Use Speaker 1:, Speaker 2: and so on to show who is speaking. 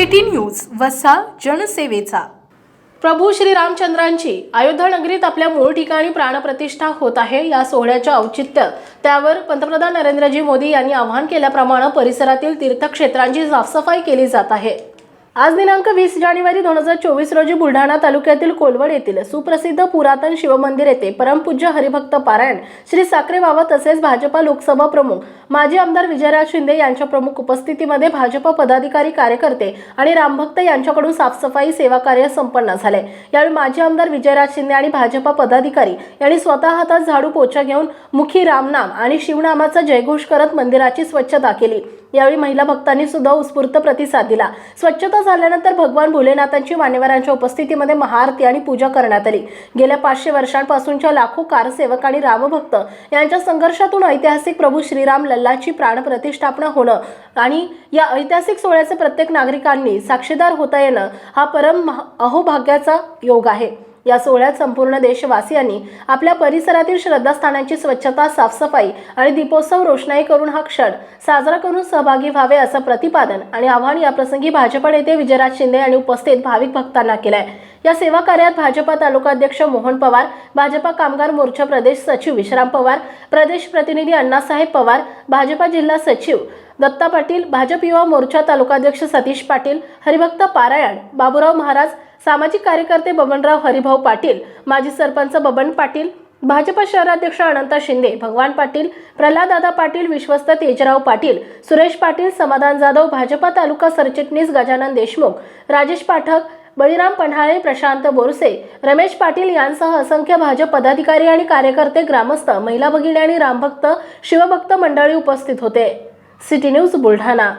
Speaker 1: City news वसा जनसेवेचा.
Speaker 2: प्रभू श्री रामचंद्रांची अयोध्या नगरीत आपल्या मूळ ठिकाणी प्राणप्रतिष्ठा होत आहे या सोहळ्याचे औचित्य. त्यावर पंतप्रधान नरेंद्रजी मोदी यांनी आवाहन केल्याप्रमाणे परिसरातील तीर्थक्षेत्रांची साफसफाई केली जात आहे. आज दिनांक वीस जानेवारी दोन हजार चोवीस रोजी बुलढाणा तालुक्यातील कोलवड येथील सुप्रसिद्ध पुरातन शिवमंदिर येथे परमपूज्य हरिभक्त पारायण श्री साखरे बाबा तसेच भाजपा लोकसभा प्रमुख माजी आमदार विजयराज शिंदे यांच्या प्रमुख उपस्थितीमध्ये भाजपा पदाधिकारी कार्यकर्ते आणि रामभक्त यांच्याकडून साफसफाई सेवा कार्य संपन्न झाले. यावेळी माजी आमदार विजयराज शिंदे आणि भाजपा पदाधिकारी यांनी स्वतः हातात झाडू पोचा घेऊन मुखी रामनाम आणि शिवनामाचा जयघोष करत मंदिराची स्वच्छता केली. यावेळी महिला भक्तांनी सुद्धा उत्स्फूर्त प्रतिसाद दिला. स्वच्छता झाल्यानंतर भगवान भोलेनाथांची मान्यवरांच्या उपस्थितीमध्ये महाआरती आणि पूजा करण्यात आली. गेल्या पाचशे वर्षांपासूनच्या लाखो कारसेवक आणि रामभक्त यांच्या संघर्षातून ऐतिहासिक प्रभू श्रीराम लल्लाची प्राणप्रतिष्ठापना होणं आणि या ऐतिहासिक सोहळ्याचे प्रत्येक नागरिकांनी साक्षीदार होता येणं हा परम महा- अहोभाग्याचा योग आहे. या सोहळ्यात संपूर्ण देशवासियांनी आपल्या परिसरातील श्रद्धास्थानांची स्वच्छता साफसफाई आणि दीपोत्सव रोषणाई करून हा क्षण साजरा करून सहभागी व्हावे असं प्रतिपादन आणि आव्हान याप्रसंगी भाजपा नेते विजयराज शिंदे आणि उपस्थित भाविक भक्तांना केलंय. या सेवा कार्यात भाजपा तालुकाध्यक्ष मोहन पवार भाजपा कामगार मोर्चा प्रदेश सचिव विश्राम पवार प्रदेश प्रतिनिधी अण्णासाहेब पवार भाजपा जिल्हा सचिव दत्ता पाटील भाजप युवा मोर्चा तालुकाध्यक्ष सतीश पाटील हरिभक्त पारायण बाबुराव महाराज सामाजिक कार्यकर्ते बबनराव हरिभाऊ पाटील माजी सरपंच बबन पाटील भाजपा शहराध्यक्ष अनंता शिंदे भगवान पाटील प्रल्हाददादा पाटील विश्वस्त तेजराव पाटील सुरेश पाटील समाधान जाधव भाजपा तालुका सरचिटणीस गजानन देशमुख राजेश पाठक बळीराम पन्हाळे प्रशांत बोरसे रमेश पाटील यांसह असंख्य भाजप पदाधिकारी आणि कार्यकर्ते ग्रामस्थ महिला भगिनी आणि रामभक्त शिवभक्त मंडळी उपस्थित होते. City news Buldhana.